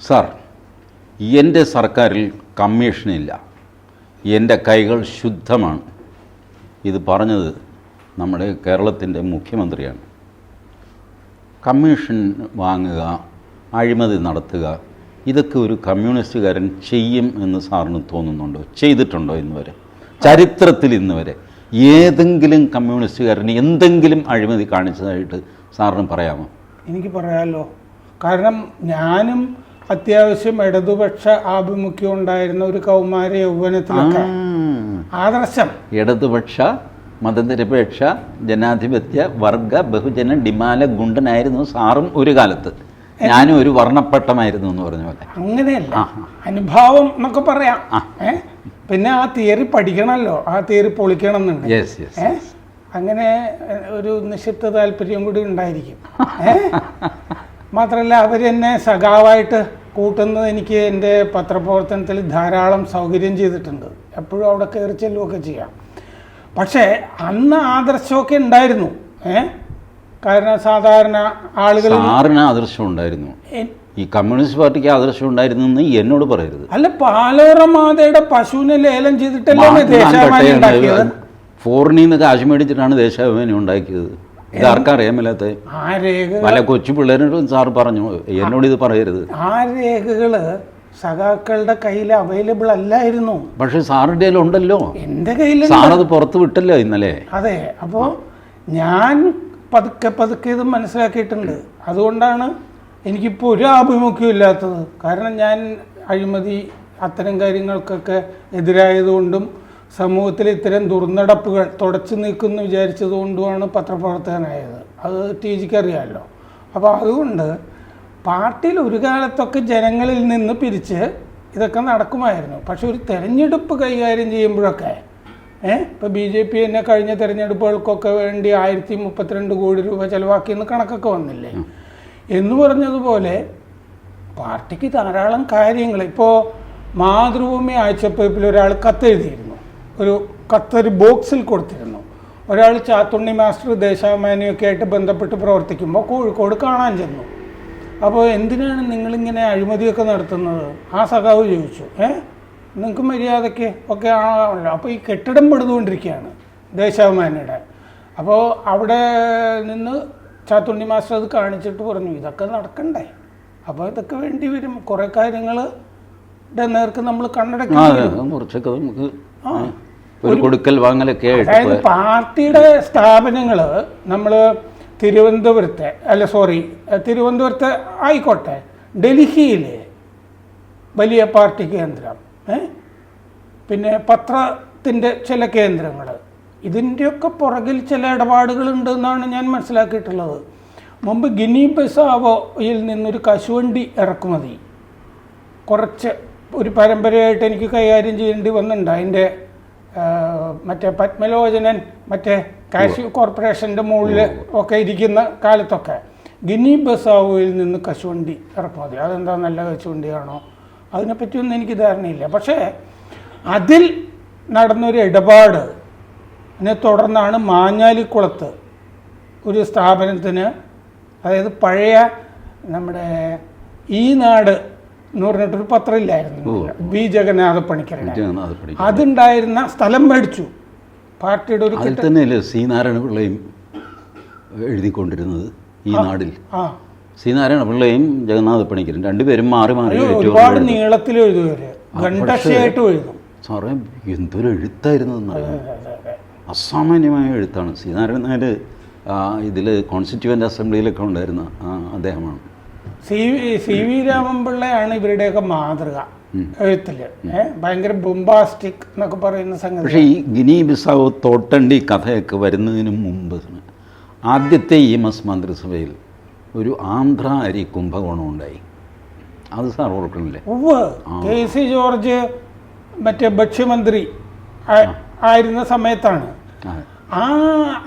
Sir എന്റെ സർക്കാരിൽ കമ്മീഷനില്ല. എന്റെ കൈകൾ ശുദ്ധമാണ്. ഇത് പറഞ്ഞത് നമ്മുടെ കേരളത്തിന്റെ മുഖ്യമന്ത്രിയാണ്. കമ്മീഷൻ വാങ്ങുക അഴിമതി നടത്തുക ഇതൊക്കെ ഒരു കമ്മ്യൂണിസ്റ്റുകാരൻ ചെയ്യും എന്ന് സാറിന് തോന്നുന്നുണ്ടോ? ചെയ്തിട്ടുണ്ടോ ഇന്ന് വരെ ചരിത്രത്തിൽ ഇന്ന് വരെ ഏതെങ്കിലും കമ്മ്യൂണിസ്റ്റുകാരന് എന്തെങ്കിലും അഴിമതി കാണിച്ചതായിട്ട് സാറിന് പറയാമോ? എനിക്ക് പറയാമല്ലോ കാരണം ഞാനും അത്യാവശ്യം ഇടതുപക്ഷ ആഭിമുഖ്യം ഉണ്ടായിരുന്ന ഒരു കൗമാര യൗവനത്തിലൊക്കെ. ആദർശം. ഇടതുപക്ഷ മതനിരപേക്ഷ ജനാധിപത്യ വർഗ ബഹുജന ഡിമാല ഗുണ്ടനായിരുന്നു സാറും ഒരു കാലത്ത്. ഞാനും ഒരു വർണപ്പട്ടമായിരുന്നു എന്ന് പറഞ്ഞ പോലെ. അങ്ങനെയല്ല. അനുഭാവം എന്നൊക്കെ പറയാം. പിന്നെ ആ തിയറി പഠിക്കണമല്ലോ ആ തിയറി പൊളിക്കണം എന്നുണ്ട് അങ്ങനെ ഒരു നിക്ഷിപ്ത താല്പര്യം കൂടി ഉണ്ടായിരിക്കും. ഏ അവർ എന്നെ സഖാവായിട്ട് കൂട്ടുന്നത് എനിക്ക് എന്റെ പത്രപ്രവർത്തനത്തിൽ ധാരാളം സൗകര്യം ചെയ്തിട്ടുണ്ട്. എപ്പോഴും അവിടെ കയറി ചെല്ലുകയൊക്കെ ചെയ്യാം. പക്ഷേ അന്ന് ആദർശമൊക്കെ ഉണ്ടായിരുന്നു. ഏ? കാരണം സാധാരണ ആളുകൾ സാറിന് ആദർശം ഉണ്ടായിരുന്നു. ഈ കമ്മ്യൂണിസ്റ്റ് പാർട്ടിക്ക് ആദർശം ഉണ്ടായിരുന്നു എന്ന് എന്നോട് പറയരുത്. അല്ല പാലോറ മാതയുടെ പശുവിനെ ലേലം ചെയ്തിട്ടല്ലേ ദേശാഭിമാനി ഉണ്ടാക്കിയത്? ഫോറിനിൽ നിന്ന് കാശ് മേടിച്ചിട്ടാണ് ദേശാഭിമാനി ഉണ്ടാക്കിയത്. ഇത് ആർക്കറിയാൻ മേലാത്ത പല കൊച്ചു പിള്ളേരോടും സാർ പറഞ്ഞു എന്നോട് ഇത് പറയരുത്. ആ രേഖകൾ സഖാക്കളുടെ കയ്യിൽ അവൈലബിൾ അല്ലായിരുന്നു. പക്ഷെ സാറിന്റെ ഉണ്ടല്ലോ. എന്റെ കയ്യിൽ സാറത് പുറത്ത് വിട്ടല്ലോ ഇന്നലെ. അതെ അപ്പോൾ ഞാൻ പതുക്കെ പതുക്കെ ഇത് മനസ്സിലാക്കിയിട്ടുണ്ട്. അതുകൊണ്ടാണ് എനിക്കിപ്പോൾ ഒരു ആഭിമുഖ്യം ഇല്ലാത്തത്. കാരണം ഞാൻ അഴിമതി അത്തരം കാര്യങ്ങൾക്കൊക്കെ എതിരായതുകൊണ്ടും സമൂഹത്തിൽ ഇത്തരം ദുർനടപ്പുകൾ തുടച്ചു നീക്കുമെന്ന് വിചാരിച്ചതുകൊണ്ടുമാണ് പത്രപ്രവർത്തകനായത്. അത് ടി ജിക്ക് അറിയാമല്ലോ അപ്പോൾ അതുകൊണ്ട് പാർട്ടിയിൽ ഒരു കാലത്തൊക്കെ ജനങ്ങളിൽ നിന്ന് പിരിച്ച് ഇതൊക്കെ നടക്കുമായിരുന്നു. പക്ഷെ ഒരു തെരഞ്ഞെടുപ്പ് കൈകാര്യം ചെയ്യുമ്പോഴൊക്കെ ഏഹ് ഇപ്പോൾ ബി ജെ പി തന്നെ കഴിഞ്ഞ തെരഞ്ഞെടുപ്പുകൾക്കൊക്കെ വേണ്ടി ആയിരത്തി മുപ്പത്തിരണ്ട് കോടി രൂപ ചിലവാക്കിയെന്ന് കണക്കൊക്കെ വന്നില്ലേ? എന്ന് പറഞ്ഞതുപോലെ പാർട്ടിക്ക് ധാരാളം കാര്യങ്ങൾ. ഇപ്പോൾ മാതൃഭൂമി ആഴ്ചപ്പതിപ്പിൽ ഒരാൾ കത്തെഴുതിയിരുന്നു. ഒരു കത്തൊരു ബോക്സിൽ കൊടുത്തിരുന്നു. ഒരാൾ ചാത്തുണ്ണി മാസ്റ്റർ ദേശാഭിമാനിയൊക്കെ ആയിട്ട് ബന്ധപ്പെട്ട് പ്രവർത്തിക്കുമ്പോൾ കോഴിക്കോട് കാണാൻ ചെന്നു. അപ്പോൾ എന്തിനാണ് നിങ്ങളിങ്ങനെ അഴിമതിയൊക്കെ നടത്തുന്നത്? ആ സഖാവ് ചോദിച്ചു. ഏ? നിങ്ങൾക്ക് മര്യാദയ്ക്ക് ഒക്കെ ആണല്ലോ. അപ്പോൾ ഈ കെട്ടിടം പെടുന്നുകൊണ്ടിരിക്കുകയാണ് ദേശാഭിമാനിയുടെ. അപ്പോൾ അവിടെ നിന്ന് ചാത്തുണ്ണി മാസ്റ്റർ അത് കാണിച്ചിട്ട് പറഞ്ഞു ഇതൊക്കെ നടക്കണ്ടേ. അപ്പോൾ ഇതൊക്കെ വേണ്ടി വരും. കുറേ കാര്യങ്ങൾ നേർക്ക് നമ്മൾ ആ കണ്ണടക്കി അതെ കുറച്ചൊക്കെ നമുക്ക് ഒരു കൊടുക്കൽ വാങ്ങലൊക്കെ അതായത് പാർട്ടിയുടെ സ്ഥാപനങ്ങൾ നമ്മൾ തിരുവനന്തപുരത്തെ അല്ല സോറി തിരുവനന്തപുരത്തെ ആയിക്കോട്ടെ ഡൽഹിയിലെ വലിയ പാർട്ടി കേന്ദ്രം പിന്നെ പത്രത്തിന്റെ ചില കേന്ദ്രങ്ങൾ ഇതിന്റെയൊക്കെ പുറകിൽ ചില ഇടപാടുകളുണ്ട് എന്നാണ് ഞാൻ മനസ്സിലാക്കിയിട്ടുള്ളത്. മുമ്പ് ഗിനി ബസാവോയിൽ നിന്നൊരു കശുവണ്ടി ഇറക്കുമതി. കുറച്ച് ഒരു പരമ്പരയായിട്ട് എനിക്ക് കൈകാര്യം ചെയ്യേണ്ടി വന്നിട്ടുണ്ട്. അതിന്റെ മറ്റേ പത്മലോചനൻ മറ്റേ കാശി കോർപ്പറേഷന്റെ മുകളിൽ ഒക്കെ ഇരിക്കുന്ന കാലത്തൊക്കെ ഗിനി ബസാവുവിൽ നിന്ന് കശുവണ്ടി ഇറക്കുമതി. അതെന്താ നല്ല കശുവണ്ടിയാണോ? അതിനെപ്പറ്റിയൊന്നും എനിക്ക് ധാരണയില്ല. പക്ഷേ അതിൽ നടന്നൊരു ഇടപാട് അതിനെ തുടർന്നാണ് മാഞ്ഞാലിക്കുളത്ത് ഒരു സ്ഥാപനത്തിന് അതായത് പഴയ നമ്മുടെ ഈ നാട് എന്ന് പറഞ്ഞിട്ടൊരു പത്രമില്ലായിരുന്നു. ബി ജഗന്നാഥ പണിക്കരുടെ പഠിക്കും അതുണ്ടായിരുന്ന സ്ഥലം മേടിച്ചു. പാർട്ടിയുടെ ഒരു അതിൽ തന്നെയല്ലേ സി. നാരായണപിള്ളയും എഴുതിക്കൊണ്ടിരുന്നത് ഈ നാടിൽ? ആ. പിള്ളയും ജഗന്നാഥ പണിക്കരും രണ്ടുപേരും മാറി മാറി ഒരുപാട് നീളത്തിൽ എഴുതും സാറേ എന്തൊരു എഴുത്തായിരുന്നു. അസാമാന്യമായ എഴുത്താണ്. സി. നാരായണൻ നായർ ഇതിൽ കോൺസ്റ്റിറ്റ്യൂവന്റ് അസംബ്ലിയിലൊക്കെ ഉണ്ടായിരുന്ന അദ്ദേഹമാണ്. സി വി സി വി രാമൻപിള്ളയാണ് ഇവരുടെയൊക്കെ മാതൃക എഴുത്തിൽ. ഭയങ്കര ബുംബാസ്റ്റിക് എന്നൊക്കെ പറയുന്ന സംഗതി. പക്ഷേ ഈ ഗിനി ബിസാവ് തോട്ടണ്ടി കഥയൊക്കെ വരുന്നതിന് മുമ്പ് ആദ്യത്തെ ഇ എം എസ് മന്ത്രിസഭയിൽ ഒരു ആന്ധ്ര അരി കുംഭകോണം ഉണ്ടായി അത് സാർ ഓർക്കണില്ലേ ഉവ് കെ സി ജോർജ് മറ്റേ ഭക്ഷ്യമന്ത്രി ആയിരുന്ന സമയത്താണ്. ആ,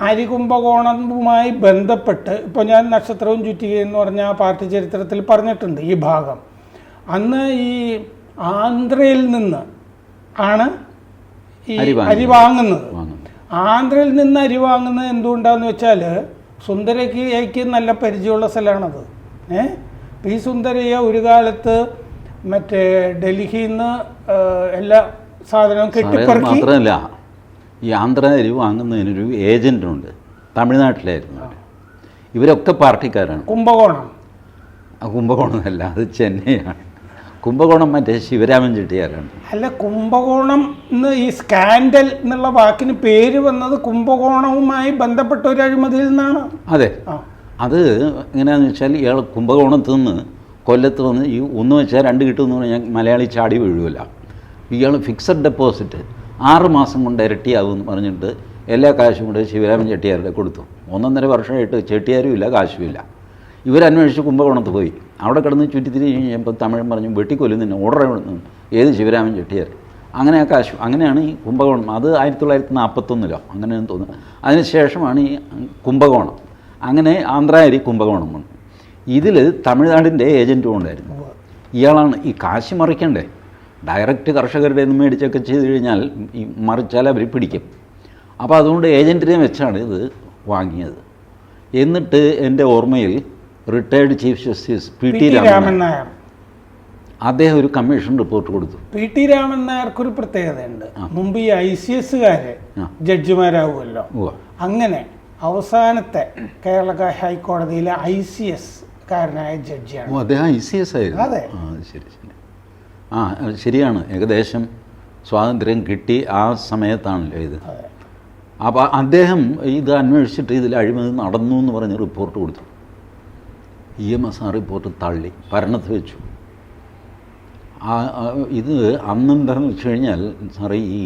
അരി അരികുംഭകോണവുമായി ബന്ധപ്പെട്ട് ഇപ്പോൾ ഞാൻ നക്ഷത്രവും ചുറ്റിക എന്ന് പറഞ്ഞ ആ പാർട്ടി ചരിത്രത്തിൽ പറഞ്ഞിട്ടുണ്ട് ഈ ഭാഗം. അന്ന് ഈ ആന്ധ്രയിൽ നിന്ന് ആണ് ഈ അരി വാങ്ങുന്നത്. ആന്ധ്രയിൽ നിന്ന് അരി വാങ്ങുന്നത് എന്തുകൊണ്ടാന്ന് വെച്ചാൽ സുന്ദരയ്ക്ക് നല്ല പരിചയമുള്ള സ്ഥലമാണത്. ഏ? പി സുന്ദരയ്യ ഒരു കാലത്ത് മറ്റേ ഡൽഹിയിൽ നിന്ന് എല്ലാ സാധനവും കെട്ടിപ്പറക്കി ഈ ആന്ധ്ര അരി വാങ്ങുന്നതിനൊരു ഏജന്റുണ്ട് തമിഴ്നാട്ടിലായിരുന്നു. ഇവരൊക്കെ പാർട്ടിക്കാരാണ്. കുംഭകോണം. ആ കുംഭകോണമല്ല അത് ചെന്നൈയാണ്. കുംഭകോണം മറ്റേ ശിവരാമൻ ചെട്ടിയാരാണ്. അല്ല കുംഭകോണം എന്ന് ഈ സ്കാൻഡൽ എന്നുള്ള വാക്കിന് പേര് വന്നത് കുംഭകോണവുമായി ബന്ധപ്പെട്ട ഒരു അഴിമതിയിൽ നിന്നാണ്. അതെ. അത് എങ്ങനെയാണെന്ന് വെച്ചാൽ ഇയാൾ കുംഭകോണത്ത് നിന്ന് കൊല്ലത്ത് വന്ന് ഈ ഒന്ന് വെച്ചാൽ രണ്ട് കിട്ടുമെന്ന് പറഞ്ഞാൽ മലയാളി ചാടി വീഴുമല്ല ഇയാൾ ഫിക്സഡ് ഡെപ്പോസിറ്റ്. ആറ് മാസം കൊണ്ട് ഇരട്ടിയാകുമെന്ന് പറഞ്ഞിട്ട് എല്ലാ കാശും കൂടെ ശിവരാമൻ ചെട്ടിയാരുടെ കൊടുത്തു. ഒന്നൊന്നര വർഷമായിട്ട് ചെട്ടിയാരും ഇല്ല കാശും ഇല്ല ഇവരന്വേഷിച്ച് കുംഭകോണത്ത് പോയി. അവിടെ കിടന്ന് ചുറ്റിത്തിരിഞ്ഞ് കഴിഞ്ഞപ്പോൾ തമിഴൻ പറഞ്ഞു വെട്ടിക്കൊല്ലുന്നതിന് ഓർഡർ എവിടെ ഏത് ശിവരാമൻ ചെട്ടിയാർ അങ്ങനെ ആ കാശു അങ്ങനെയാണ് ഈ കുംഭകോണം. അത് ആയിരത്തി തൊള്ളായിരത്തി നാൽപ്പത്തൊന്നിലോ അങ്ങനെയെന്ന് തോന്നുന്നു. അതിനുശേഷമാണ് ഈ കുംഭകോണം. അങ്ങനെ ആന്ധ്രാരി കുംഭകോണം ഇതിൽ തമിഴ്നാടിന്റെ ഏജന്റും ഉണ്ടായിരുന്നു. ഇയാളാണ് ഈ കാശ് മറിക്കണ്ടേ? ഡയറക്റ്റ് കർഷകരുടെ നിന്ന് മേടിച്ചൊക്കെ ചെയ്ത് കഴിഞ്ഞാൽ ഈ മറിച്ചാൽ അവർ പിടിക്കും. അപ്പോൾ അതുകൊണ്ട് ഏജന്റിനെ വെച്ചാണ് ഇത് വാങ്ങിയത്. എന്നിട്ട് എന്റെ ഓർമ്മയിൽ retired chief justice P T Raman Nair അദ്ദേഹം ഒരു കമ്മീഷൻ റിപ്പോർട്ട് കൊടുത്തു. പി ടി രാമൻ നായർക്കൊരു പ്രത്യേകതയുണ്ട്. മുമ്പ് ഈ ഐ സി എസുകാര് ആ. ജഡ്ജിമാരാകുമല്ലോ അങ്ങനെ അവസാനത്തെ കേരള ഹൈക്കോടതിയിലെ ഐ സി എസ് കാരനായ ജഡ്ജിയാണ് അദ്ദേഹം ഐ സി എസ് ആയിരുന്നു. അതെ. ശരി ശരി. ആ ശരിയാണ്. ഏകദേശം സ്വാതന്ത്ര്യം കിട്ടി ആ സമയത്താണല്ലോ ഇത്. അപ്പോൾ അദ്ദേഹം ഇത് അന്വേഷിച്ചിട്ട് ഇതിൽ അഴിമതി നടന്നു എന്ന് പറഞ്ഞ് റിപ്പോർട്ട് കൊടുത്തു. ഇ എം എസ് ആ റിപ്പോർട്ട് തള്ളി ഭരണത്ത് വെച്ചു. ആ ഇത് അന്നെന്താണെന്ന് വെച്ച് കഴിഞ്ഞാൽ സാറേ ഈ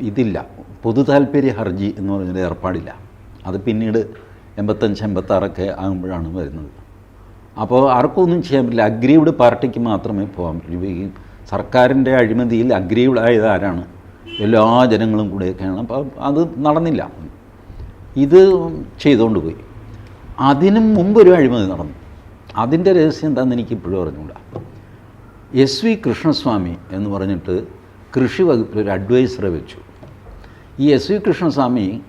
ഇതില്ല. പൊതു താല്പര്യ ഹർജി എന്ന് പറഞ്ഞൊരു ഏർപ്പാടില്ല. അത് പിന്നീട് എൺപത്തഞ്ച് എൺപത്താറൊക്കെ ആകുമ്പോഴാണ് വരുന്നത്. അപ്പോൾ ആർക്കും ഒന്നും ചെയ്യാൻ പറ്റില്ല. അഗ്രീവ്ഡ് പാർട്ടിക്ക് മാത്രമേ പോകാൻ പറ്റൂ. ഈ സർക്കാരിന്റെ അഴിമതിയിൽ അഗ്രീവ്ഡ് ആയത് ആരാണ്? എല്ലാ ജനങ്ങളും കൂടെയൊക്കെയാണ്. അപ്പോൾ അത് നടന്നില്ല. ഇത് ചെയ്തുകൊണ്ട് പോയി. അതിനും മുമ്പ് ഒരു അഴിമതി നടന്നു. അതിന്റെ രഹസ്യം എന്താണെന്ന് എനിക്ക് ഇപ്പോഴും അറിഞ്ഞുകൂടാ. എസ് വി കൃഷ്ണസ്വാമി എന്ന് പറഞ്ഞിട്ട് കൃഷി വകുപ്പിൽ ഒരു അഡ്വൈസറെ വെച്ചു. ഈ എസ് വി കൃഷ്ണസ്വാമി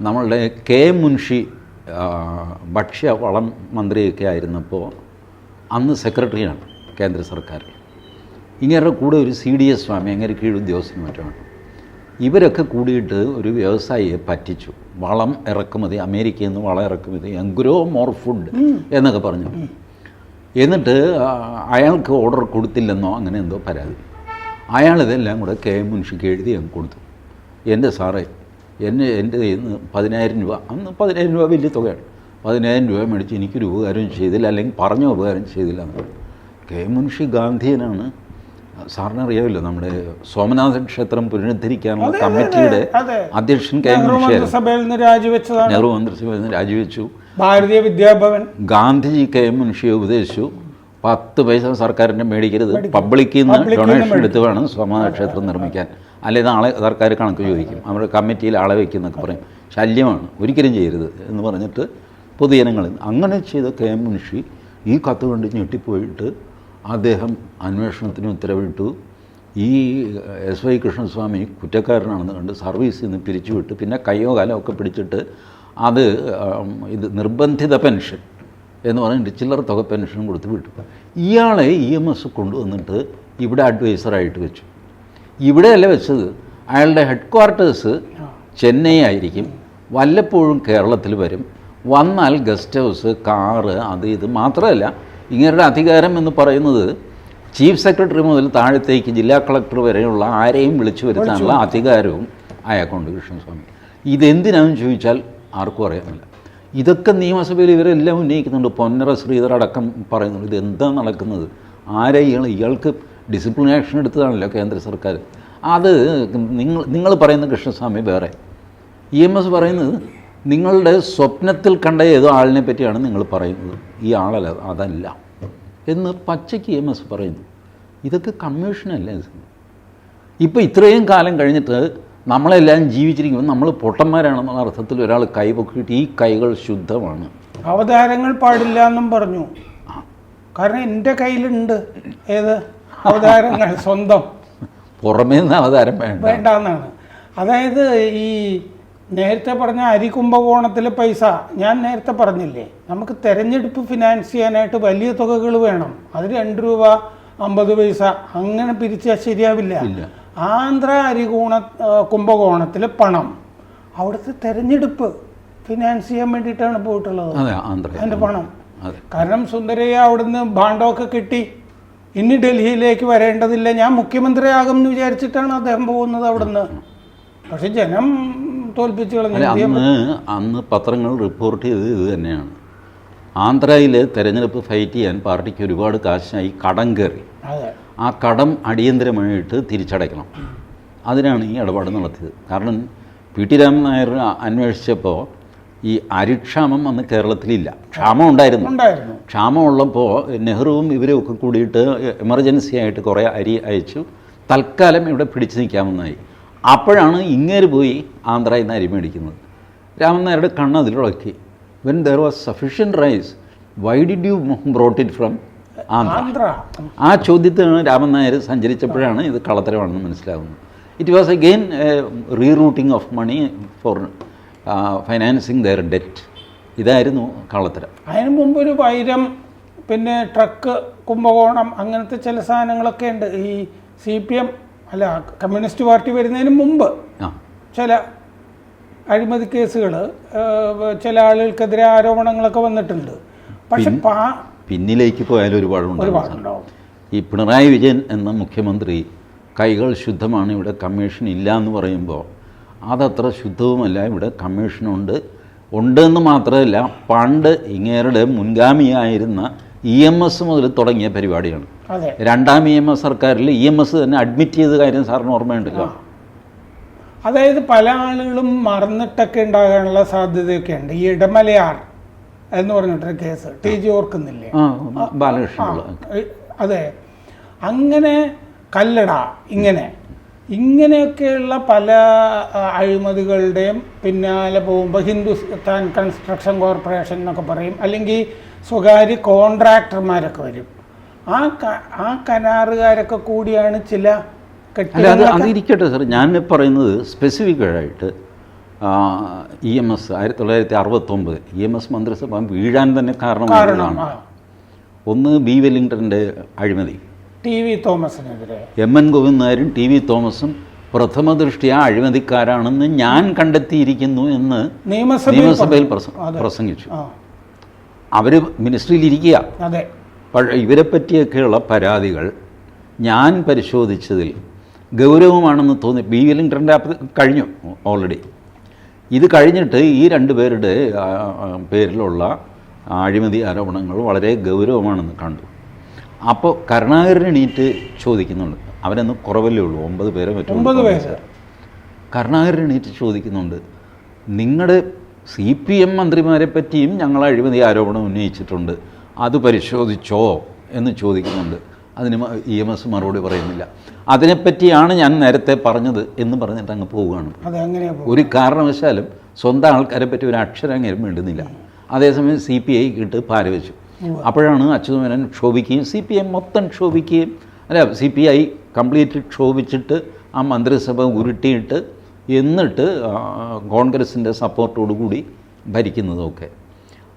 നമ്മളുടെ കെ മുൻഷി ആ, ഭക്ഷ്യ വളം മന്ത്രിയൊക്കെ ആയിരുന്നപ്പോൾ അന്ന് സെക്രട്ടറിയാണ് കേന്ദ്ര സർക്കാർ ഇങ്ങനെ കൂടെ ഒരു സി ഡി എസ് സ്വാമി അങ്ങനെ കീഴുദ്യോഗസ്ഥനും മറ്റുമാണ് ഇവരൊക്കെ കൂടിയിട്ട് ഒരു വ്യവസായിയെ പറ്റിച്ചു. വളം ഇറക്കുമതി അമേരിക്കയിൽ നിന്ന് വളം ഇറക്കുമതി എൻഗ്രോ മോർ ഫുഡ് എന്നൊക്കെ പറഞ്ഞു. എന്നിട്ട് അയാൾക്ക് ഓർഡർ കൊടുത്തില്ലെന്നോ അങ്ങനെ എന്തോ പരാതി. അയാളിതെല്ലാം കൂടെ കെ എം മുൻഷിക്ക് എഴുതി അങ്ങ് കൊടുത്തു. എന്റെ സാറേ എന്നെ എന്റെ കയ്യിൽ നിന്ന് പതിനായിരം രൂപ അന്ന് പതിനായിരം രൂപ വലിയ തുകയാണ്. പതിനായിരം രൂപ മേടിച്ച് എനിക്കൊരു ഉപകാരം ചെയ്തില്ല അല്ലെങ്കിൽ പറഞ്ഞ ഉപകാരം ചെയ്തില്ല എന്ന്. കെ എം മുൻഷി ഗാന്ധിയനാണ്. സാറിന് അറിയാമല്ലോ നമ്മുടെ സോമനാഥൻ ക്ഷേത്രം പുനരുദ്ധരിക്കാനുള്ള കമ്മിറ്റിയുടെ അധ്യക്ഷൻ കെ മന്ത്രിസഭയിൽ നിന്ന് രാജിവെച്ചതാണ്. നെഹ്റു മന്ത്രിസഭയിൽ നിന്ന് രാജിവെച്ചു. ഭാരതീയ വിദ്യാഭവൻ. ഗാന്ധിജി കെ എം മുൻഷിയെ ഉപദേശിച്ചു. പത്ത് പൈസ സർക്കാരിന്റെ മേടിക്കരുത്. പബ്ലിക്കിൽ നിന്ന് ഡൊണേഷൻ എടുത്ത് വേണം സോമനാഥ ക്ഷേത്രം നിർമ്മിക്കാൻ. അല്ലെങ്കിൽ നാളെ സർക്കാർ കണക്ക് ചോദിക്കും. അവരുടെ കമ്മിറ്റിയിൽ ആളെ വയ്ക്കുന്നൊക്കെ പറയും. ശല്യമാണ്. ഒരിക്കലും ചെയ്യരുത് എന്ന് പറഞ്ഞിട്ട് പൊതുജനങ്ങളിൽ അങ്ങനെ ചെയ്ത കെ എം മുൻഷി ഈ കത്ത് കൊണ്ട് ഞെട്ടിപ്പോയിട്ട് അദ്ദേഹം അന്വേഷണത്തിന് ഉത്തരവിട്ടു. ഈ എസ് വൈ കൃഷ്ണസ്വാമി കുറ്റക്കാരനാണെന്ന് കണ്ട് സർവീസിൽ നിന്ന് പിരിച്ചുവിട്ട്. പിന്നെ കയ്യോ കാലോ ഒക്കെ പിടിച്ചിട്ട് അത് ഇത് നിർബന്ധിത പെൻഷൻ. എന്ന് പറഞ്ഞിട്ട് ചില്ലറ തുക പെൻഷൻ കൊടുത്ത് വിട്ടു. ഇയാളെ ഇ എം എസ് കൊണ്ടുവന്നിട്ട് ഇവിടെ അഡ്വൈസറായിട്ട് വെച്ചു. ഇവിടെയല്ല വെച്ചത്? അയാളുടെ ഹെഡ് ക്വാർട്ടേഴ്സ് ചെന്നൈ ആയിരിക്കും വല്ലപ്പോഴും കേരളത്തിൽ വരും. വന്നാൽ ഗസ്റ്റ് ഹൗസ് കാറ് അത് ഇത് മാത്രമല്ല ഇങ്ങനെയുടെ അധികാരം എന്ന് പറയുന്നത് ചീഫ് സെക്രട്ടറി മുതൽ താഴത്തേക്ക് ജില്ലാ കളക്ടർ വരെയുള്ള ആരെയും വിളിച്ചു വരുത്താനുള്ള അധികാരവും അയാൾക്കുണ്ട് കൃഷ്ണസ്വാമി. ഇതെന്തിനാണെന്ന് ചോദിച്ചാൽ ആർക്കും അറിയാമില്ല ഇതൊക്കെ നിയമസഭയിൽ ഇവരെല്ലാം ഉന്നയിക്കുന്നുണ്ട്. പൊന്നറ ശ്രീധർ അടക്കം പറയുന്നുണ്ട്. ഇത് എന്താ നടക്കുന്നത്? ആരെ ഇയാൾ ഇയാൾക്ക് ഡിസിപ്ലിൻ ആക്ഷൻ എടുത്തതാണല്ലോ കേന്ദ്ര സർക്കാർ. അത് നിങ്ങൾ നിങ്ങൾ പറയുന്ന കൃഷ്ണസ്വാമി വേറെ. ഇ എം എസ് പറയുന്നത് നിങ്ങളുടെ സ്വപ്നത്തിൽ കണ്ട ഏതോ ആളിനെ പറ്റിയാണ് നിങ്ങൾ പറയുന്നത്. ഈ ആളല്ല അതല്ല എന്ന് പച്ചയ്ക്ക് ഇ എം എസ് പറയുന്നു. ഇതൊക്കെ കമ്മീഷനല്ലേ ഇപ്പോൾ ഇത്രയും കാലം കഴിഞ്ഞിട്ട് നമ്മളെല്ലാം ജീവിച്ചിരിക്കുമ്പോൾ നമ്മൾ പൊട്ടന്മാരാണെന്നുള്ള അർത്ഥത്തിൽ ഒരാൾ കൈ പൊക്കിയിട്ട് ഈ കൈകൾ ശുദ്ധമാണ്. അവതാരങ്ങൾ പാടില്ല എന്നും പറഞ്ഞു. കാരണം എന്റെ കയ്യിലുണ്ട്. ഏത്? അവതാരങ്ങൾ സ്വന്തം. പുറമേ നിന്ന് അവതാരം വേണ്ട. വേണ്ടെന്നാണ്. അതായത് ഈ നേരത്തെ പറഞ്ഞ അരി കുംഭകോണത്തിലെ പൈസ ഞാൻ നേരത്തെ പറഞ്ഞില്ലേ? നമുക്ക് തെരഞ്ഞെടുപ്പ് ഫിനാൻസ് ചെയ്യാനായിട്ട് വലിയ തുകകൾ വേണം. അത് രണ്ട് രൂപ അമ്പത് പൈസ. അങ്ങനെ പിരിച്ചാൽ ശരിയാവില്ല. ആന്ധ്ര അരികോണ കുംഭകോണത്തിൽ പണം. അവിടുത്തെ തെരഞ്ഞെടുപ്പ് ഫിനാൻസ് ചെയ്യാൻ വേണ്ടിയിട്ടാണ് പോയിട്ടുള്ളത്. അതിന്റെ പണം. കാരണം സുന്ദരയ്യ അവിടുന്ന് ഭാണ്ഡമൊക്കെ കിട്ടി. ഇനി ഡൽഹിയിലേക്ക് വരേണ്ടതില്ല. ഞാൻ മുഖ്യമന്ത്രിയാകും എന്ന് വിചാരിച്ചിട്ടാണ് അദ്ദേഹം പോകുന്നത് അവിടുന്ന്. പക്ഷെ ജനം തോൽപ്പിച്ചു കളഞ്ഞു. അന്ന് അന്ന് പത്രങ്ങൾ റിപ്പോർട്ട് ചെയ്തത് ഇത് തന്നെയാണ്. ആന്ധ്രയിൽ തെരഞ്ഞെടുപ്പ് ഫൈറ്റ് ചെയ്യാൻ പാർട്ടിക്ക് ഒരുപാട് കാശായി കടം കയറി. ആ കടം അടിയന്തരമായിട്ട് തിരിച്ചടയ്ക്കണം. അതിനാണ് ഈ ഇടപാട് നടത്തിയത്. കാരണം പി ടി രാമൻ നായർ അന്വേഷിച്ചപ്പോൾ ഈ അരിക്ഷാമം അന്ന് കേരളത്തിലില്ല. ക്ഷാമം ഉണ്ടായിരുന്നു. ഉണ്ടായിരുന്നു. ക്ഷാമമുള്ളപ്പോൾ നെഹ്റുവും ഇവരും ഒക്കെ കൂടിയിട്ട് എമർജൻസി ആയിട്ട് കുറേ അരി അയച്ചു. തൽക്കാലം ഇവിടെ പിടിച്ചു നിൽക്കാമെന്നായി. അപ്പോഴാണ് ഇങ്ങേര് പോയി ആന്ധ്രയിൽ നിന്ന് അരി മേടിക്കുന്നത്. രാമൻ നായരുടെ കണ്ണ് അതിലുളക്കി. When there was sufficient rice why did you brought it from Andhra. ആ ചോദ്യത്തിനാണ് രാമൻ നായർ സഞ്ചരിച്ചപ്പോഴാണ് ഇത് കള്ളത്തരമാണെന്ന് മനസ്സിലാകുന്നത് it was again rerouting of money for financing their debt ഇതായിരുന്നു കള്ളത്തരം. അതിന് മുമ്പ് ഒരു വൈരം പിന്നെ ട്രക്ക് കുംഭകോണം അങ്ങനത്തെ ചില സാധനങ്ങളൊക്കെ ഉണ്ട്. ഈ സി പി എം അല്ല കമ്മ്യൂണിസ്റ്റ് പാർട്ടി വരുന്നതിന് മുമ്പ് ചില അഴിമതി കേസുകൾ ചില ആളുകൾക്കെതിരെ ആരോപണങ്ങളൊക്കെ വന്നിട്ടുണ്ട്. പക്ഷെ പിന്നിലേക്ക് പോയാൽ ഒരുപാട് ഉണ്ടാവും ഈ പിണറായി വിജയൻ എന്ന മുഖ്യമന്ത്രി കൈകൾ ശുദ്ധമാണ് ഇവിടെ കമ്മീഷൻ ഇല്ല എന്ന് പറയുമ്പോൾ അതത്ര ശുദ്ധവുമല്ല ഇവിടെ കമ്മീഷനുണ്ട്. ഉണ്ടെന്ന് മാത്രമല്ല പണ്ട് ഇങ്ങേരുടെ മുൻഗാമിയായിരുന്ന ഇ എം എസ് മുതൽ തുടങ്ങിയ പരിപാടിയാണ് രണ്ടാം ഇ എം എസ് സർക്കാരിൽ ഇ എം എസ് തന്നെ അഡ്മിറ്റ് ചെയ്ത കാര്യം സാറിന് ഓർമ്മയുണ്ടല്ലോ. അതായത് പല ആളുകളും മറന്നിട്ടൊക്കെ ഉണ്ടാകാനുള്ള സാധ്യതയൊക്കെ ഉണ്ട് ഈ ഇടമലയാർ എന്ന് പറഞ്ഞിട്ടൊരു കേസ്. ടി ജി ഓർക്കുന്നില്ലേ? ബാലകൃഷ്ണ അതെ. അങ്ങനെ കല്ലട ഇങ്ങനെ. ഇങ്ങനെയൊക്കെയുള്ള പല അഴിമതികളുടെയും പിന്നാലെ പോകുമ്പോൾ ഹിന്ദുസ്ഥാൻ കൺസ്ട്രക്ഷൻ കോർപ്പറേഷൻ എന്നൊക്കെ പറയും. അല്ലെങ്കിൽ സ്വകാര്യ കോൺട്രാക്ടർമാരൊക്കെ വരും. ആ ആ കരാറുകാരൊക്കെ കൂടിയാണ് ചില അത് അതിരിക്കട്ടെ സാർ. ഞാൻ പറയുന്നത് സ്പെസിഫിക്കായിട്ട് ഇ എം എസ് ആയിരത്തി തൊള്ളായിരത്തി അറുപത്തൊമ്പത് ഇ എം എസ് മന്ത്രിസഭ വീഴാൻ തന്നെ കാരണം കാരണമാണ് ഒന്ന് ബി വെല്ലിംഗ്ടന്റെ അഴിമതി. ടി വി തോമസിനെതിരെ. എം എൻ ഗോവിന്ദ് നായരും ടി വി തോമസും പ്രഥമ ദൃഷ്ടിയ അഴിമതിക്കാരാണെന്ന് ഞാൻ കണ്ടെത്തിയിരിക്കുന്നു എന്ന് നിയമസഭയിൽ. പ്രസംഗിച്ചു. അവർ അവർ മിനിസ്ട്രിയിൽ ഇരിക്കുക ഇവരെ പറ്റിയൊക്കെയുള്ള പരാതികൾ ഞാൻ പരിശോധിച്ചതിൽ ഗൗരവമാണെന്ന് തോന്നി. ബി വെല്ലിംഗ്ടന്റെ കഴിഞ്ഞു ഓൾറെഡി. ഇത് കഴിഞ്ഞിട്ട് ഈ രണ്ട് പേരുടെ പേരിലുള്ള അഴിമതി ആരോപണങ്ങൾ വളരെ ഗൗരവമാണെന്ന് കണ്ടു. അപ്പോൾ കരുണാകരൻ എണീറ്റ് ചോദിക്കുന്നുണ്ട്. അവരന്ന് കുറവല്ലേ ഉള്ളൂ? ഒമ്പത് പേരെ പറ്റും ഒമ്പത് പേര്. കരുണാകരൻ എണീറ്റ് ചോദിക്കുന്നുണ്ട്. നിങ്ങളുടെ സി പി എം മന്ത്രിമാരെ പറ്റിയും ഞങ്ങൾ അഴിമതി ആരോപണം ഉന്നയിച്ചിട്ടുണ്ട്. അത് പരിശോധിച്ചോ എന്ന് ചോദിക്കുന്നുണ്ട്. അതിന് ഇ എം എസ് മറുപടി പറയുന്നില്ല. അതിനെപ്പറ്റിയാണ് ഞാൻ നേരത്തെ പറഞ്ഞത് എന്ന് പറഞ്ഞിട്ട് അങ്ങ് പോവുകയാണ്. ഒരു കാരണവശാലും സ്വന്തം ആൾക്കാരെ പറ്റി ഒരു അക്ഷരം അക്ഷരങ്ങേരം വേണ്ടുന്നില്ല അതേസമയം സി പി ഐ ഇട്ട് പാരവെച്ചു അപ്പോഴാണ് അച്യുതമേനൻ ക്ഷോഭിക്കുകയും സി പി ഐ മൊത്തം ക്ഷോഭിക്കുകയും അല്ല സി പി ഐ കംപ്ലീറ്റ് ക്ഷോഭിച്ചിട്ട് ആ മന്ത്രിസഭ ഉരുട്ടിയിട്ട് എന്നിട്ട് കോൺഗ്രസിന്റെ കോൺഗ്രസിന്റെ സപ്പോർട്ടോടുകൂടി ഭരിക്കുന്നതൊക്കെ.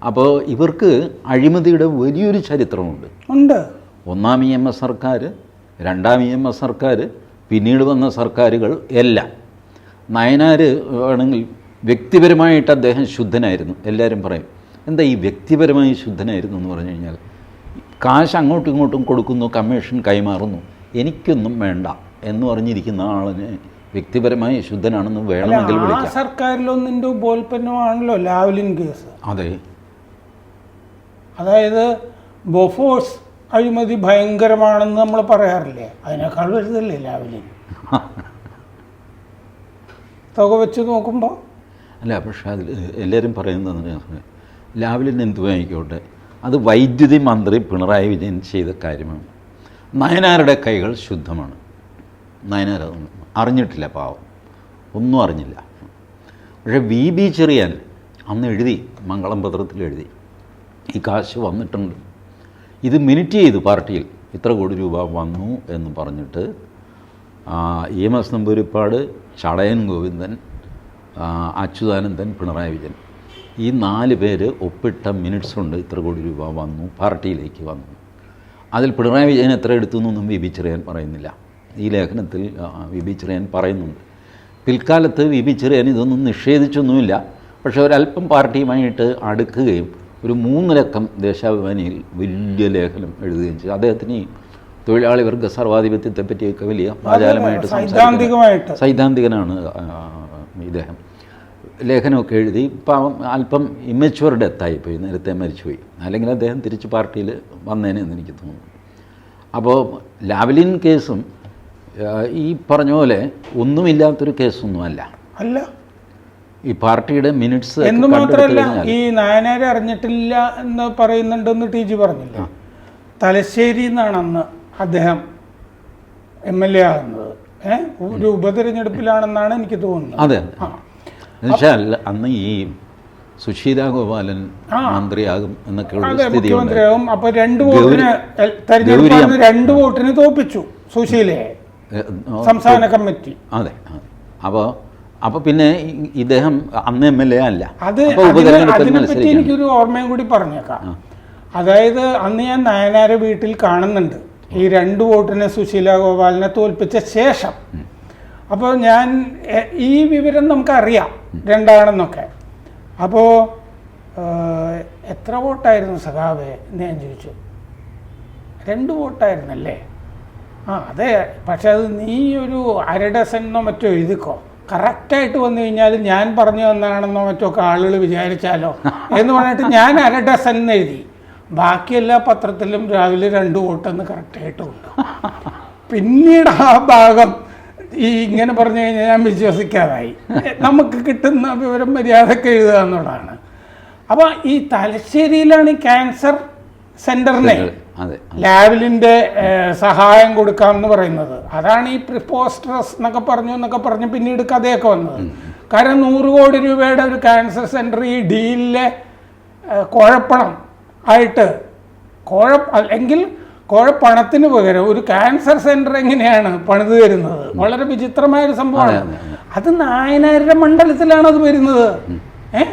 അപ്പോൾ ഇവർക്ക് അഴിമതിയുടെ വലിയൊരു ചരിത്രമുണ്ട്. ഉണ്ട്. ഒന്നാം ഇ എം എസ് സർക്കാർ രണ്ടാം ഇ എം എസ് സർക്കാർ പിന്നീട് വന്ന സർക്കാരുകൾ എല്ലാം. നയനാർ ആണെങ്കിൽ വ്യക്തിപരമായിട്ട് അദ്ദേഹം ശുദ്ധനായിരുന്നു. എല്ലാവരും പറയും എന്താ ഈ വ്യക്തിപരമായി ശുദ്ധനായിരുന്നു എന്ന് പറഞ്ഞു കഴിഞ്ഞാൽ? കാശ് അങ്ങോട്ടും ഇങ്ങോട്ടും കൊടുക്കുന്നു കമ്മീഷൻ കൈമാറുന്നു. എനിക്കൊന്നും വേണ്ട എന്ന് പറഞ്ഞിരിക്കുന്ന ആളിനെ വ്യക്തിപരമായി ശുദ്ധനാണെന്ന് വേണമെങ്കിൽ വിളിക്കാം. സർക്കാരിലൊന്നിന്റെ ഉപോൽപ്പന്നമാണല്ലോ ലാവ്ലിൻ കേസ്. അതെ. അതായത് ബൊഫോഴ്സ് അഴിമതി ഭയങ്കരമാണെന്ന് നമ്മൾ പറയാറില്ലേ? അതിനേക്കാൾ വലുതല്ലേ രാവിലെ? തുക വെച്ച് നോക്കുമ്പോൾ അല്ല പക്ഷെ അതിൽ എല്ലാവരും പറയുന്നത് ലാവലിൻ എന്ത് വാങ്ങിക്കോട്ടെ അത് വൈദ്യുതി മന്ത്രി പിണറായി വിജയൻ ചെയ്ത കാര്യമാണ്. നയനാരുടെ കൈകൾ ശുദ്ധമാണ്. നയനാർ അറിഞ്ഞിട്ടില്ല പാവം. ഒന്നും അറിഞ്ഞില്ല. പക്ഷേ വി ബി ചെറിയാൻ അന്ന് എഴുതി മംഗളം പത്രത്തിൽ എഴുതി. ഈ കാശ് വന്നിട്ടുണ്ട്. ഇത് മിനിറ്റ് ചെയ്തു പാർട്ടിയിൽ. ഇത്ര കോടി രൂപ വന്നു എന്ന് പറഞ്ഞിട്ട് E M S Namboodiripad Chadayan Govindan Achuthanandan Pinarayi Vijayan. ഈ നാല് പേര് ഒപ്പിട്ട മിനിറ്റ്സ് ഉണ്ട് ഇത്ര കോടി രൂപ വന്നു പാർട്ടിയിലേക്ക് വന്നു. അതിൽ പിണറായി വിജയൻ എത്ര എടുത്തു എന്നൊന്നും വി ബി ചെറിയാൻ പറയുന്നില്ല. ഈ ലേഖനത്തിൽ വി ബി ചെറിയാൻ പറയുന്നുണ്ട്. പിൽക്കാലത്ത് വി ബി ചെറിയാൻ ഇതൊന്നും നിഷേധിച്ചൊന്നുമില്ല. പക്ഷേ ഒരല്പം പാർട്ടിയുമായിട്ട് അടുക്കുകയും ഒരു മൂന്ന് ലക്കം ദേശാഭിമാനിയിൽ വലിയ ലേഖനം എഴുതുകയും ചെയ്തു. അദ്ദേഹത്തിന് ഈ തൊഴിലാളി വർഗ സർവാധിപത്യത്തെ പറ്റിയൊക്കെ വലിയ ആചാരമായിട്ട് സൈദ്ധാന്തികമായിട്ട്. സൈദ്ധാന്തികനാണ് ഇദ്ദേഹം. ലേഖനമൊക്കെ എഴുതി ഇപ്പം അല്പം ഇമ്മച്ചുവർ ഡെത്തായിപ്പോയി നേരത്തെ മരിച്ചുപോയി. അല്ലെങ്കിൽ അദ്ദേഹം തിരിച്ച് പാർട്ടിയിൽ വന്നേനെ എന്ന് എനിക്ക് തോന്നുന്നു. അപ്പോൾ ലാവലിൻ കേസും ഈ പറഞ്ഞ പോലെ ഒന്നുമില്ലാത്തൊരു കേസൊന്നുമല്ല. അല്ല. ഈ പാർട്ടിയുടെ മിനിറ്റ്സ് എന്ന് മാത്രമല്ല ഈ നായനാരെ അറിഞ്ഞിട്ടില്ല എന്ന് പറയുന്നുണ്ടെന്ന് ടി ജി പറഞ്ഞില്ല. തലശ്ശേരി എന്നാണ് അന്ന് അദ്ദേഹം എം എൽ എ ആകുന്നത്. ഏഹ് ഒരു ഉപതെരഞ്ഞെടുപ്പിലാണെന്നാണ് എനിക്ക് തോന്നുന്നത്. അതെ എന്നുവെച്ചാൽ അന്ന് ഈ സുശീല ഗോപാലൻ മന്ത്രിയാകും എന്നൊക്കെയുള്ള മുഖ്യമന്ത്രിയാകും. അപ്പൊ രണ്ട് വോട്ടിന് തെരഞ്ഞെടുപ്പ് രണ്ട് വോട്ടിന് തോപ്പിച്ചു സുശീലയെ. സംസ്ഥാന കമ്മിറ്റി. അതെ അതെ. അപ്പോൾ അപ്പോൾ പിന്നെ ഇദ്ദേഹം അന്ന് എം എൽ എ അല്ല. അത് അതിനെപ്പറ്റി എനിക്കൊരു ഓർമ്മയും കൂടി പറഞ്ഞേക്കാം. അതായത് അന്ന് ഞാൻ നയനാരെ വീട്ടിൽ കാണുന്നുണ്ട്. ഈ രണ്ട് വോട്ടിനെ സുശീല ഗോപാലിനെ തോൽപ്പിച്ച ശേഷം. അപ്പോൾ ഞാൻ ഈ വിവരം നമുക്കറിയാം രണ്ടാണെന്നൊക്കെ. അപ്പോൾ എത്ര വോട്ടായിരുന്നു സഖാവേ എന്ന് ഞാൻ ചോദിച്ചു. രണ്ട് വോട്ടായിരുന്നല്ലേ? ആ അതെ. പക്ഷെ അത് നീ ഒരു അര എന്നോ മറ്റോ എഴുതിക്കോ. കറക്റ്റായിട്ട് വന്നു കഴിഞ്ഞാൽ ഞാൻ പറഞ്ഞു തന്നാണെന്നോ മറ്റൊക്കെ ആളുകൾ വിചാരിച്ചാലോ എന്ന് പറഞ്ഞിട്ട് ഞാൻ അര ഡസൻ എഴുതി. ബാക്കി എല്ലാ പത്രത്തിലും രാവിലെ രണ്ട് വോട്ടെന്ന് കറക്റ്റായിട്ടുണ്ട് പിന്നീട് ആ ഭാഗം ഈ ഇങ്ങനെ പറഞ്ഞു കഴിഞ്ഞാൽ ഞാൻ വിശ്വസിക്കാതായി. നമുക്ക് കിട്ടുന്ന വിവരം മര്യാദയ്ക്ക് എഴുതുക എന്നുള്ളതാണ്. അപ്പോൾ ഈ തലശ്ശേരിയിലാണ് ഈ ക്യാൻസർ സെന്ററിനെ അതെ ലാവലിന്റെ സഹായം കൊടുക്കാം എന്ന് പറയുന്നത്. അതാണ് ഈ പ്രിപ്പോസ്റ്ററസ് എന്നൊക്കെ പറഞ്ഞു എന്നൊക്കെ പറഞ്ഞ് പിന്നീട് കഥയൊക്കെ വന്നത്. കാരണം നൂറ് കോടി രൂപയുടെ ഒരു ക്യാൻസർ സെന്റർ ഈ ഡീലിലെ കുഴപ്പണം ആയിട്ട് കോഴ അല്ലെങ്കിൽ കോഴപ്പണത്തിന് പകരം ഒരു ക്യാൻസർ സെന്റർ എങ്ങനെയാണ് പണിത് തരുന്നത്? വളരെ വിചിത്രമായ ഒരു സംഭവമാണ്. അത് നായനാരുടെ മണ്ഡലത്തിലാണ് അത് വരുന്നത്. ഏ?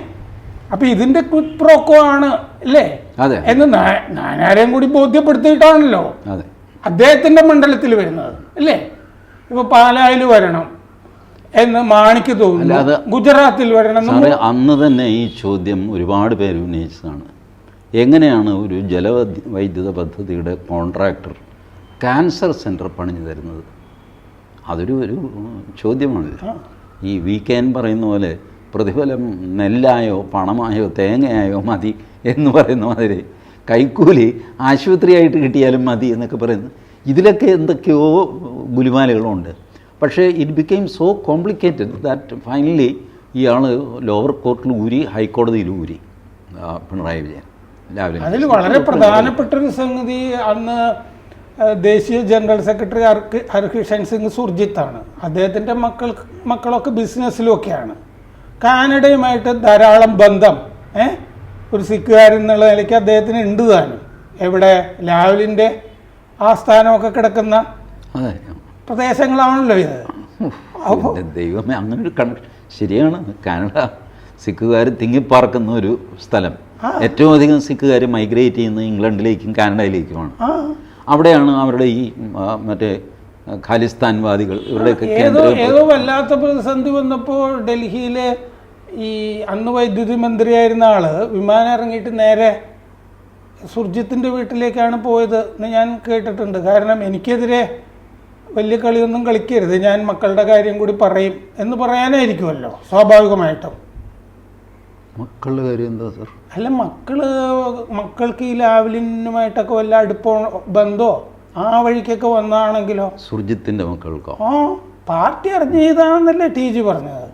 അപ്പൊ ഇതിന്റെ പ്രോക്കോ ആണ് അല്ലേ? എന്ന് നാനാരെയും കൂടി ബോധ്യപ്പെടുത്തിയിട്ടാണല്ലോ അദ്ദേഹത്തിന്റെ മണ്ഡലത്തിൽ വരുന്നത് അല്ലേ? ഇപ്പൊ പാലായിൽ വരണം എന്ന് മാണിക്ക് തോന്നുന്നു. ഗുജറാത്തിൽ വരണം അന്ന് തന്നെ ഈ ചോദ്യം ഒരുപാട് പേര് ഉന്നയിച്ചതാണ്. എങ്ങനെയാണ് ഒരു ജലവൈദ്യുത പദ്ധതിയുടെ കോൺട്രാക്ടർ ക്യാൻസർ സെന്റർ പണിഞ്ഞു തരുന്നത്? അതൊരു ഒരു ചോദ്യമാണ് ഈ വി കെ പറയുന്ന പോലെ പ്രതിഫലം നെല്ലായോ പണമായോ തേങ്ങയായോ മതി എന്ന് പറയുന്ന മാതിരി. കൈക്കൂലി ആശുപത്രിയായിട്ട് കിട്ടിയാലും മതി എന്നൊക്കെ പറയുന്നു. ഇതിലൊക്കെ എന്തൊക്കെയോ ഗുലിമാലകളുണ്ട്. പക്ഷേ it became so complicated that finally ഇയാൾ ലോവർ കോർട്ടിൽ ഊരി ഹൈക്കോടതിയിൽ ഊരി. പിണറായി വിജയൻ. രാവിലെ അതിൽ വളരെ പ്രധാനപ്പെട്ട ഒരു സംഗതി അന്ന് ദേശീയ ജനറൽ സെക്രട്ടറി ഹർക്ക് ഹർകിഷൻ സിംഗ് സുർജിത്താണ്. അദ്ദേഹത്തിന്റെ മക്കൾ മക്കളൊക്കെ ബിസിനസ്സിലൊക്കെയാണ് കാനഡയുമായിട്ട് ധാരാളം ബന്ധം. ഏ? ഒരു സിഖുകാരൻ എന്നുള്ള നിലയ്ക്ക് അദ്ദേഹത്തിന് ഉണ്ട് താനും. എവിടെ? ലാവലിന്റെ ആസ്ഥാനമൊക്കെ കിടക്കുന്ന പ്രദേശങ്ങളാണല്ലോ ഇത്. ദൈവമേ അങ്ങനെ ഒരു കണക്ഷൻ ശരിയാണ്. കാനഡ സിഖുകാർ തിങ്ങിപ്പാർക്കുന്ന ഒരു സ്ഥലം. ഏറ്റവും അധികം സിഖുകാർ മൈഗ്രേറ്റ് ചെയ്യുന്നത് ഇംഗ്ലണ്ടിലേക്കും കാനഡയിലേക്കുമാണ്. അവിടെയാണ് അവരുടെ ഈ മറ്റേ ഖാലിസ്ഥാൻവാദികൾ ഇവരുടെയൊക്കെ ഏതോ കേന്ദ്ര ഏതോ വല്ലാത്ത പ്രതിസന്ധി വന്നപ്പോൾ ഡൽഹിയിലെ ഈ അന്ന് വൈദ്യുതി മന്ത്രിയായിരുന്ന ആൾ വിമാനം ഇറങ്ങിയിട്ട് നേരെ സുർജിത്തിന്റെ വീട്ടിലേക്കാണ് പോയത് എന്ന് ഞാൻ കേട്ടിട്ടുണ്ട്. കാരണം എനിക്കെതിരെ വലിയ കളിയൊന്നും കളിക്കരുത്. ഞാൻ മക്കളുടെ കാര്യം കൂടി പറയും എന്ന് പറയാനായിരിക്കുമല്ലോ സ്വാഭാവികമായിട്ടും. മക്കളുടെ കാര്യം എന്താ സാർ? അല്ല മക്കൾ മക്കൾക്ക് ഈ ലാവലിനുമായിട്ടൊക്കെ വല്ല അടുപ്പോ ബന്ധോ? ആ വഴിക്കൊക്കെ വന്നാണെങ്കിലോ? സുർജിത്തിന്റെ മക്കൾക്കോ ഓ പാർട്ടി അറിഞ്ഞെയ്താണെന്നല്ലേ ടി ജി പറഞ്ഞത്.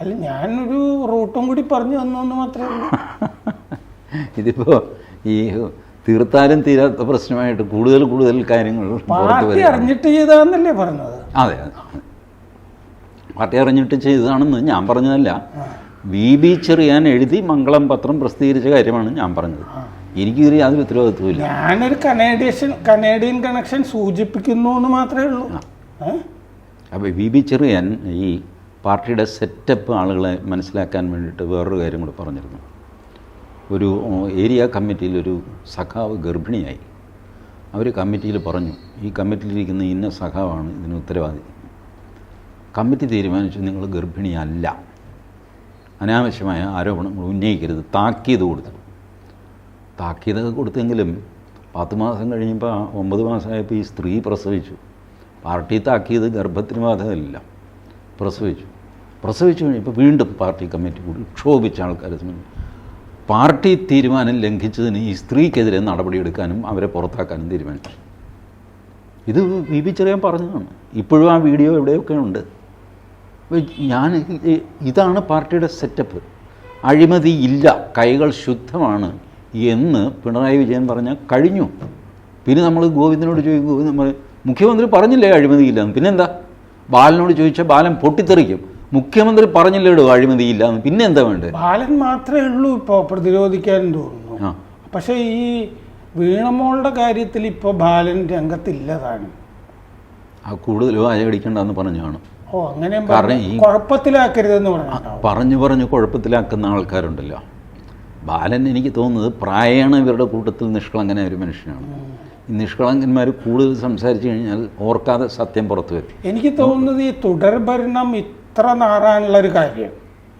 അല്ല ഞാനൊരു റൂട്ടും കൂടി പറഞ്ഞു തന്നു എന്ന് മാത്രമേ ഉള്ളൂ. ഇതിപ്പോ ഈ തീർത്താലും തീരാത്ത പ്രശ്നമായിട്ട് കൂടുതൽ കൂടുതൽ കാര്യങ്ങൾ പാർട്ടി അറിഞ്ഞിട്ട് ചെയ്താന്നല്ലേ പറഞ്ഞത്. അതെ അതെ. പാർട്ടി അറിഞ്ഞിട്ട് ചെയ്തതാണെന്ന് ഞാൻ പറഞ്ഞതല്ല. വി. ബി. ചെറിയാൻ എഴുതി മംഗളം പത്രം പ്രസിദ്ധീകരിച്ച കാര്യമാണ് ഞാൻ പറഞ്ഞത്. എനിക്കിതിൽ യാതൊരു ഉത്തരവാദിത്വമില്ല ഞാനൊരു കനേഡിയൻ കനേഡിയൻ കണക്ഷൻ സൂചിപ്പിക്കുന്നു എന്ന് മാത്രമേ ഉള്ളൂ. അപ്പം അപ്പോൾ വി ബി ചെറിയാൻ ഈ പാർട്ടിയുടെ സെറ്റപ്പ് ആളുകളെ മനസ്സിലാക്കാൻ വേണ്ടിയിട്ട് വേറൊരു കാര്യം കൂടെ പറഞ്ഞിരുന്നു. ഒരു ഏരിയ കമ്മിറ്റിയിൽ ഒരു സഖാവ് ഗർഭിണിയായി. അവർ കമ്മിറ്റിയിൽ പറഞ്ഞു ഈ കമ്മിറ്റിയിലിരിക്കുന്ന ഇന്ന സഖാവാണ് ഇതിന് ഉത്തരവാദി. കമ്മിറ്റി തീരുമാനിച്ചു നിങ്ങൾ ഗർഭിണിയല്ല. അനാവശ്യമായ ആരോപണങ്ങൾ ഉന്നയിക്കരുത് താക്കീത് കൊടുത്തു താക്കീത് കൊടുത്തെങ്കിലും പത്ത് മാസം കഴിഞ്ഞപ്പോൾ ഒമ്പത് മാസമായപ്പോൾ ഈ സ്ത്രീ പ്രസവിച്ചു. പാർട്ടി താക്കീത് ഗർഭത്തിന് ബാധകമില്ല. പ്രസവിച്ചു. പ്രസവിച്ചു കഴിഞ്ഞപ്പോൾ വീണ്ടും പാർട്ടി കമ്മിറ്റി കൂടി ക്ഷോഭിച്ച ആൾക്കാരെ സംബന്ധിച്ച് പാർട്ടി തീരുമാനം ലംഘിച്ചതിന് ഈ സ്ത്രീക്കെതിരെ നടപടിയെടുക്കാനും അവരെ പുറത്താക്കാനും തീരുമാനിച്ചു. ഇത് വി പി ചെറിയാൻ പറഞ്ഞതാണ്. ഇപ്പോഴും ആ വീഡിയോ എവിടെയൊക്കെ ഉണ്ട്? ഞാൻ ഇതാണ് പാർട്ടിയുടെ സെറ്റപ്പ് അഴിമതി ഇല്ല. കൈകൾ ശുദ്ധമാണ്. എന്ന് പിണറായി വിജയൻ പറഞ്ഞാൽ കഴിഞ്ഞു. പിന്നെ നമ്മൾ ഗോവിന്ദനോട് ചോദിക്കും ഗോവിന്ദൻ പറയും മുഖ്യമന്ത്രി പറഞ്ഞില്ലേ അഴിമതിയില്ല എന്ന് പിന്നെന്താ? ബാലനോട് ചോദിച്ചാൽ ബാലൻ പൊട്ടിത്തെറിക്കും. മുഖ്യമന്ത്രി പറഞ്ഞില്ലേടോ അഴിമതിയില്ല എന്ന് പിന്നെ എന്താ വേണ്ടത്? ബാലൻ മാത്രമേ ഉള്ളൂ ഇപ്പോൾ പ്രതിരോധിക്കാൻ തോന്നുന്നു. ആ. പക്ഷേ ഈ വീണമോളുടെ കാര്യത്തിൽ ഇപ്പോൾ ബാലൻ രംഗത്തില്ലതാണ്. ആ കൂടുതൽ വാചകടിക്കണ്ടെന്ന് പറഞ്ഞാണ് ഓ അങ്ങനെ കുഴപ്പത്തിലാക്കരുതെന്ന് പറഞ്ഞു പറഞ്ഞു പറഞ്ഞു കുഴപ്പത്തിലാക്കുന്ന ആൾക്കാരുണ്ടല്ലോ. ബാലൻ എനിക്ക് തോന്നുന്നത് പ്രായണ ഇവരുടെ കൂട്ടത്തിൽ നിഷ്കളങ്കനായ ഒരു മനുഷ്യനാണ്. ഈ നിഷ്കളങ്കന്മാർ കൂടുതൽ സംസാരിച്ചു കഴിഞ്ഞാൽ ഓർക്കാതെ സത്യം പുറത്തു വരും. എനിക്ക് തോന്നുന്നത് ഈ തുടർഭരണം ഇത്ര നാറാനുള്ള ഒരു കാര്യം.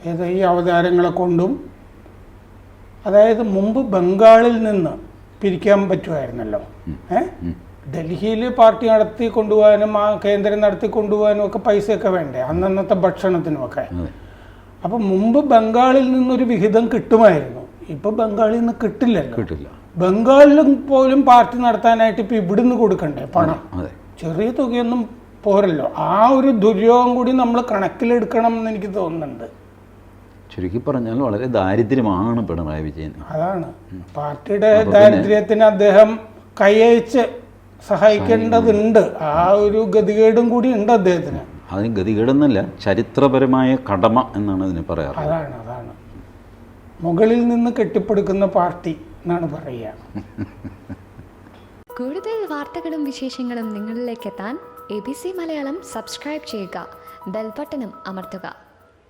ഏത് ഈ അവതാരങ്ങളെ കൊണ്ടും അതായത് മുമ്പ് ബംഗാളിൽ നിന്ന് പിരിക്കാൻ പറ്റുമായിരുന്നല്ലോ. ഏ? ഡൽഹിയിൽ പാർട്ടി നടത്തി കൊണ്ടുപോകാനും ആ കേന്ദ്രം നടത്തി കൊണ്ടുപോകാനും ഒക്കെ പൈസയൊക്കെ വേണ്ടേ? അന്നന്നത്തെ ഭക്ഷണത്തിനുമൊക്കെ. അപ്പം മുമ്പ് ബംഗാളിൽ നിന്നൊരു വിഹിതം കിട്ടുമായിരുന്നു. ഇപ്പൊ ബംഗാളിൽ നിന്ന് കിട്ടില്ലല്ലോ. കിട്ടില്ല. ബംഗാളിലും പോലും പാർട്ടി നടത്താനായിട്ട് ഇപ്പൊ ഇവിടുന്ന് കൊടുക്കണ്ടേ പണം? അതെ ചെറിയ തുകയൊന്നും പോരല്ലോ. ആ ഒരു ദുര്യോഗം കൂടി നമ്മൾ കണക്കിലെടുക്കണം എന്ന് എനിക്ക് തോന്നുന്നുണ്ട്. ചുരുക്കി പറഞ്ഞാൽ വളരെ ദാരിദ്ര്യമാണ് പിണറായി വിജയൻ അതാണ്. പാർട്ടിയുടെ ദാരിദ്ര്യത്തിന് അദ്ദേഹം കൈയച്ച് സഹായിക്കേണ്ടതുണ്ട്. ആ ഒരു ഗതികേടും കൂടി ഉണ്ട് അദ്ദേഹത്തിന്. അതിന് ഗതികേടെന്നല്ല ചരിത്രപരമായ കടമ എന്നാണ് അതിന് പറയാറ് അതാണ് അതാണ്. മുകളിൽ നിന്ന് കെട്ടിപ്പടുക്കുന്ന പാർട്ടി എന്നാണ് പറയുക. കൂടുതൽ വാർത്തകളും വിശേഷങ്ങളും നിങ്ങളിലേക്ക് എത്താൻ A B C Malayalam subscribe ചെയ്യുക. ബെൽബട്ടനും അമർത്തുക.